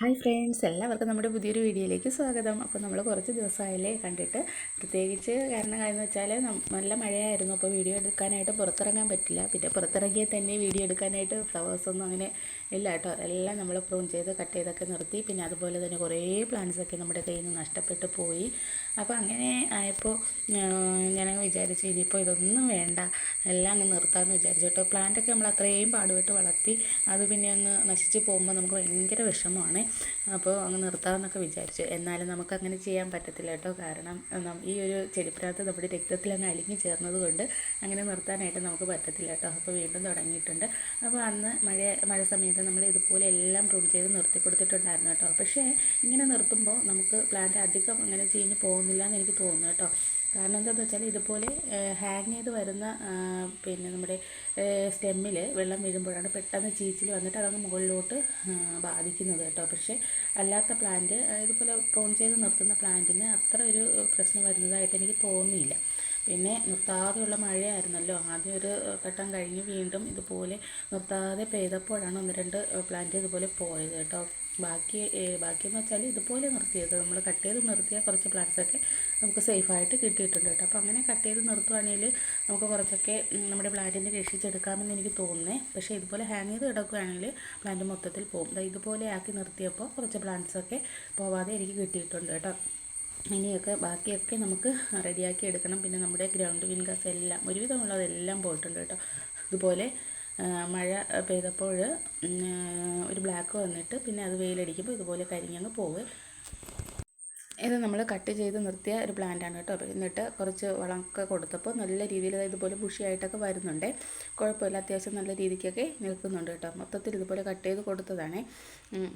Hi friends എല്ലാവർക്കും നമ്മുടെ പുതിയൊരു വീഡിയോയിലേക്ക് സ്വാഗതം. അപ്പോൾ നമ്മൾ കുറച്ച് ദിവസമായില്ലേ കണ്ടിട്ട്. പ്രത്യേകിച്ച് കാരണം കാര്യം വെച്ചാൽ നല്ല മഴയായിരുന്നു. അപ്പോൾ വീഡിയോ എടുക്കാനായിട്ട് പുറത്തിറങ്ങാൻ പറ്റില്ല. പിന്നെ പുറത്തിറങ്ങിയാൽ തന്നെ വീഡിയോ എടുക്കാനായിട്ട് ഫ്ലവേഴ്സൊന്നും അങ്ങനെ ഇല്ല കേട്ടോ. എല്ലാം നമ്മൾ പ്രൂൺ ചെയ്ത് കട്ട് ചെയ്തൊക്കെ നിർത്തി. പിന്നെ അതുപോലെ തന്നെ കുറേ പ്ലാന്റ്സൊക്കെ നമ്മുടെ കയ്യിൽ നിന്ന് നഷ്ടപ്പെട്ട് പോയി. അപ്പോൾ അങ്ങനെ ആയപ്പോൾ ഞാൻ വിചാരിച്ചു ഇനിയിപ്പോൾ ഇതൊന്നും വേണ്ട. എല്ലാം അങ്ങ് നിർത്താമെന്ന് വിചാരിച്ചു കേട്ടോ. പ്ലാന്റൊക്കെ നമ്മൾ അത്രയും പാടുപെട്ട് വളർത്തി അത് പിന്നെ അങ്ങ് നശിച്ച് പോകുമ്പോൾ നമുക്ക് ഭയങ്കര വിഷമമാണ്. അപ്പോൾ അങ്ങ് നിർത്താമെന്നൊക്കെ വിചാരിച്ചു. എന്നാലും നമുക്കങ്ങനെ ചെയ്യാൻ പറ്റത്തില്ല കേട്ടോ. കാരണം ഈ ഒരു ചെരുപ്പിനകത്ത് നമ്മുടെ രക്തത്തിൽ അങ്ങ് അലിഞ്ഞു ചേർന്നത് കൊണ്ട് അങ്ങനെ നിർത്താനായിട്ട് നമുക്ക് പറ്റത്തില്ല കേട്ടോ. അപ്പോൾ വീണ്ടും തുടങ്ങിയിട്ടുണ്ട്. അപ്പോൾ അന്ന് മഴ മഴ സമയത്ത് നമ്മൾ ഇതുപോലെ എല്ലാം പ്രൂൺ ചെയ്ത് നിർത്തി കൊടുത്തിട്ടുണ്ടായിരുന്നു കേട്ടോ. പക്ഷേ ഇങ്ങനെ നിർത്തുമ്പോൾ നമുക്ക് പ്ലാന്റ് അധികം അങ്ങനെ ചീഞ്ഞ് പോകുന്നില്ല എന്ന് എനിക്ക് തോന്നുന്നു കേട്ടോ. കാരണം എന്താണെന്ന് വെച്ചാൽ ഇതുപോലെ ഹാങ് ചെയ്ത് വരുന്ന പിന്നെ നമ്മുടെ സ്റ്റെമ്മിൽ വെള്ളം വീഴുമ്പോഴാണ് പെട്ടെന്ന് ചീച്ചിൽ വന്നിട്ട് അതങ്ങ് മുകളിലോട്ട് ബാധിക്കുന്നത് കേട്ടോ. പക്ഷേ അല്ലാത്ത പ്ലാന്റ് ഇതുപോലെ പ്രോൺ ചെയ്ത് നിർത്തുന്ന പ്ലാന്റിന് അത്ര ഒരു പ്രശ്നം വരുന്നതായിട്ട് എനിക്ക് തോന്നിയില്ല. പിന്നെ നിർത്താതെയുള്ള മഴയായിരുന്നല്ലോ. ആദ്യം ഒരു ഘട്ടം കഴിഞ്ഞ് വീണ്ടും ഇതുപോലെ നിർത്താതെ പെയ്തപ്പോഴാണ് ഒന്ന് രണ്ട് പ്ലാന്റ് ഇതുപോലെ പോയത് കേട്ടോ. ബാക്കി ബാക്കിയെന്ന് വെച്ചാൽ ഇതുപോലെ നിർത്തിയത്. നമ്മൾ കട്ട് ചെയ്ത് നിർത്തിയ കുറച്ച് പ്ലാന്റ്സൊക്കെ നമുക്ക് സേഫായിട്ട് കിട്ടിയിട്ടുണ്ട് കേട്ടോ. അപ്പോൾ അങ്ങനെ കട്ട് ചെയ്ത് നിർത്തുവാണെങ്കിൽ നമുക്ക് കുറച്ചൊക്കെ നമ്മുടെ പ്ലാന്റിനെ രക്ഷിച്ചെടുക്കാമെന്ന് എനിക്ക് തോന്നുന്നേ. പക്ഷേ ഇതുപോലെ ഹാങ് ചെയ്ത് കിടക്കുകയാണെങ്കിൽ പ്ലാന്റ് മൊത്തത്തിൽ പോകും ഇതുപോലെ ആക്കി നിർത്തിയപ്പോൾ കുറച്ച് പ്ലാന്റ്സൊക്കെ പോവാതെ എനിക്ക് കിട്ടിയിട്ടുണ്ട് കേട്ടോ. ഇനിയൊക്കെ ബാക്കിയൊക്കെ നമുക്ക് റെഡിയാക്കി എടുക്കണം. പിന്നെ നമ്മുടെ ഗ്രൗണ്ട് വിൻഗസ് എല്ലാം ഒരുവിധമുള്ളതെല്ലാം പോയിട്ടുണ്ട് കേട്ടോ. ഇതുപോലെ മഴ പെയ്തപ്പോൾ ഒരു ബ്ലാക്ക് വന്നിട്ട് പിന്നെ അത് വെയിലടിക്കുമ്പോൾ ഇതുപോലെ കരിഞ്ഞങ്ങ് പോകും ഇത് നമ്മൾ കട്ട് ചെയ്ത് നിർത്തിയ ഒരു പ്ലാന്റാണ് കേട്ടോ. എന്നിട്ട് കുറച്ച് വളമൊക്കെ കൊടുത്തപ്പോൾ നല്ല രീതിയിൽ ഇതുപോലെ ബുഷിയായിട്ടൊക്കെ വരുന്നുണ്ട്. കുഴപ്പമില്ല അത്യാവശ്യം നല്ല രീതിക്കൊക്കെ നിൽക്കുന്നുണ്ട് കേട്ടോ. മൊത്തത്തിൽ ഇതുപോലെ കട്ട് ചെയ്ത് കൊടുത്തതാണ്.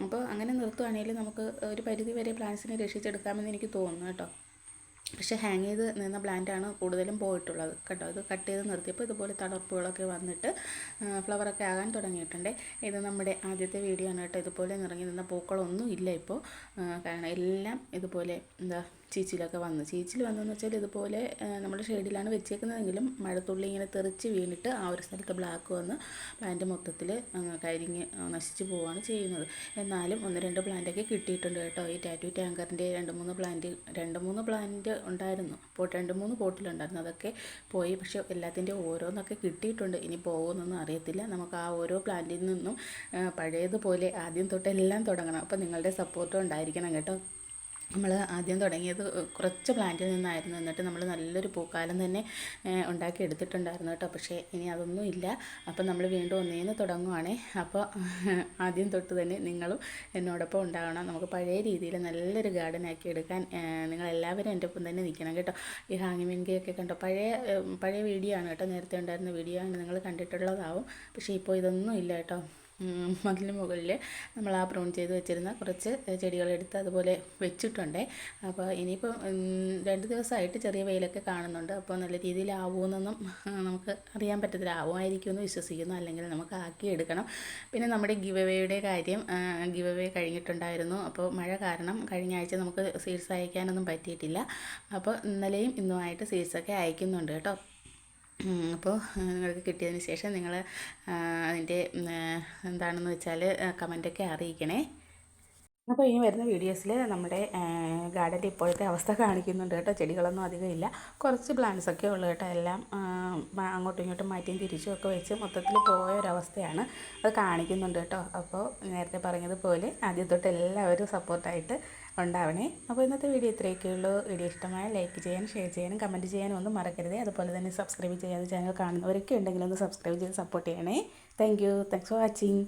അപ്പോൾ അങ്ങനെ നിർത്തുവാണെങ്കിൽ നമുക്ക് ഒരു പരിധി വരെ പ്ലാന്റ്സിനെ രക്ഷിച്ചെടുക്കാമെന്ന് എനിക്ക് തോന്നുന്നു കേട്ടോ. പക്ഷെ ഹാങ് ചെയ്ത് നിന്ന പ്ലാന്റാണ് കൂടുതലും പോയിട്ടുള്ളത് കേട്ടോ. ഇത് കട്ട് ചെയ്ത് നിർത്തിയപ്പോൾ ഇതുപോലെ തളർപ്പുകളൊക്കെ വന്നിട്ട് ഫ്ലവറൊക്കെ ആകാൻ തുടങ്ങിയിട്ടുണ്ട്. ഇത് നമ്മുടെ ആദ്യത്തെ വീഡിയോ ആണ് കേട്ടോ. ഇതുപോലെ നിറങ്ങി നിന്ന പൂക്കളൊന്നും ഇല്ല ഇപ്പോൾ. കാരണം എല്ലാം ഇതുപോലെ എന്താ ചീച്ചിലൊക്കെ വന്നു. ചീച്ചിൽ വന്നതെന്ന് വെച്ചാൽ ഇതുപോലെ നമ്മുടെ ഷെയ്ഡിലാണ് വെച്ചേക്കുന്നതെങ്കിലും മഴത്തുള്ളി ഇങ്ങനെ തെറിച്ച് വീണിട്ട് ആ ഒരു സ്ഥലത്ത് ബ്ലാക്ക് വന്ന് പ്ലാന്റ് മൊത്തത്തിൽ കരിഞ്ഞ് നശിച്ചു പോവുകയാണ് ചെയ്യുന്നത്. എന്നാലും ഒന്ന് രണ്ട് പ്ലാന്റൊക്കെ കിട്ടിയിട്ടുണ്ട് കേട്ടോ. ഈ ടാറ്റു ടാങ്കറിന്റെ രണ്ട് മൂന്ന് പ്ലാന്റ് രണ്ട് മൂന്ന് പ്ലാന്റ് ഉണ്ടായിരുന്നു. അപ്പോൾ രണ്ട് മൂന്ന് ബോട്ടിലുണ്ടായിരുന്നു. അതൊക്കെ പോയി. പക്ഷേ എല്ലാത്തിന്റെ ഓരോന്നൊക്കെ കിട്ടിയിട്ടുണ്ട്. ഇനി പോകുമെന്നൊന്നും അറിയത്തില്ല. നമുക്ക് ആ ഓരോ പ്ലാന്റിൽ നിന്നും പഴയതുപോലെ ആദ്യം തൊട്ടെല്ലാം തുടങ്ങണം. അപ്പോൾ നിങ്ങളുടെ സപ്പോർട്ടും ഉണ്ടായിരിക്കണം കേട്ടോ. നമ്മൾ ആദ്യം തുടങ്ങിയത് കുറച്ച് പ്ലാന്റിൽ നിന്നായിരുന്നു. എന്നിട്ട് നമ്മൾ നല്ലൊരു പൂക്കാലം തന്നെ ഉണ്ടാക്കി എടുത്തിട്ടുണ്ടായിരുന്നു കേട്ടോ. പക്ഷേ ഇനി അതൊന്നും ഇല്ല. അപ്പം നമ്മൾ വീണ്ടും ഒന്നേ ഒന്നേന്ന് തുടങ്ങുവാണേ. അപ്പോൾ ആദ്യം തൊട്ട് തന്നെ നിങ്ങളും എന്നോടൊപ്പം ഉണ്ടാകണം നമുക്ക് പഴയ രീതിയിൽ നല്ലൊരു ഗാർഡൻ ആക്കി എടുക്കാൻ നിങ്ങളെല്ലാവരും എന്റെ ഒപ്പം തന്നെ നിൽക്കണം കേട്ടോ. ഈ ഹാങ്ങിമിൻകയൊക്കെ കണ്ടോ? പഴയ പഴയ വീഡിയോ ആണ് കേട്ടോ. നേരത്തെ ഉണ്ടായിരുന്ന വീഡിയോ ആണ് നിങ്ങൾ കണ്ടിട്ടുള്ളതാവും. പക്ഷേ ഇപ്പോൾ ഇതൊന്നും ഇല്ല കേട്ടോ. മതിലിന് മുകളിൽ നമ്മൾ ആ ബ്രൗൺ ചെയ്ത് വെച്ചിരുന്ന കുറച്ച് ചെടികളെടുത്ത് അതുപോലെ വെച്ചിട്ടുണ്ട്. അപ്പോൾ ഇനിയിപ്പോൾ രണ്ട് ദിവസമായിട്ട് ചെറിയ വെയിലൊക്കെ കാണുന്നുണ്ട്. അപ്പോൾ നല്ല രീതിയിൽ ആവുമെന്നൊന്നും നമുക്ക് അറിയാൻ പറ്റത്തില്ല. ആവുമായിരിക്കും എന്ന് വിശ്വസിക്കുന്നു. അല്ലെങ്കിൽ നമുക്ക് ആക്കി എടുക്കണം. പിന്നെ നമ്മുടെ ഗിവ് എവേയുടെ കാര്യം ഗിവ് എവേ കഴിഞ്ഞിട്ടുണ്ടായിരുന്നു. അപ്പോൾ മഴ കാരണം കഴിഞ്ഞ ആഴ്ച നമുക്ക് സീഡ്സ് അയക്കാനൊന്നും പറ്റിയിട്ടില്ല. അപ്പോൾ ഇന്നലെയും ഇന്നുമായിട്ട് സീഡ്സൊക്കെ അയക്കുന്നുണ്ട് കേട്ടോ. അപ്പോൾ നിങ്ങൾക്ക് കിട്ടിയതിന് ശേഷം നിങ്ങൾ അതിന്റെ എന്താണെന്ന് വെച്ചാൽ കമന്റൊക്കെ അറിയിക്കണേ. അപ്പോൾ ഇനി വരുന്ന വീഡിയോസിൽ നമ്മുടെ ഗാർഡന്റെ ഇപ്പോഴത്തെ അവസ്ഥ കാണിക്കുന്നുണ്ട് കേട്ടോ. ചെടികളൊന്നും അധികം ഇല്ല. കുറച്ച് പ്ലാന്റ്സ് ഒക്കെ ഉള്ളു കേട്ടോ. എല്ലാം അങ്ങോട്ടും ഇങ്ങോട്ടും മാറ്റിയും തിരിച്ചും ഒക്കെ വെച്ച് മൊത്തത്തിൽ പോയ ഒരവസ്ഥയാണ് അത് കാണിക്കുന്നുണ്ട് കേട്ടോ. അപ്പോൾ നേരത്തെ പറഞ്ഞതുപോലെ ആദ്യം എല്ലാവരും സപ്പോർട്ടായിട്ട് ഉണ്ടാവണേ. അപ്പോൾ ഇന്നത്തെ വീഡിയോ ഇത്രയൊക്കെ ഉള്ളൂ. വീഡിയോ ഇഷ്ടമായ ലൈക്ക് ചെയ്യാനും ഷെയർ ചെയ്യാനും കമന്റ് ചെയ്യാനും ഒന്നും മറക്കരുത്. അതുപോലെ തന്നെ സബ്സ്ക്രൈബ് ചെയ്യാതെ ചാനൽ കാണുന്നവരൊക്കെ ഉണ്ടെങ്കിൽ ഒന്ന് സബ്സ്ക്രൈബ് ചെയ്ത് സപ്പോർട്ട് ചെയ്യണേ. Thank you thanks for watching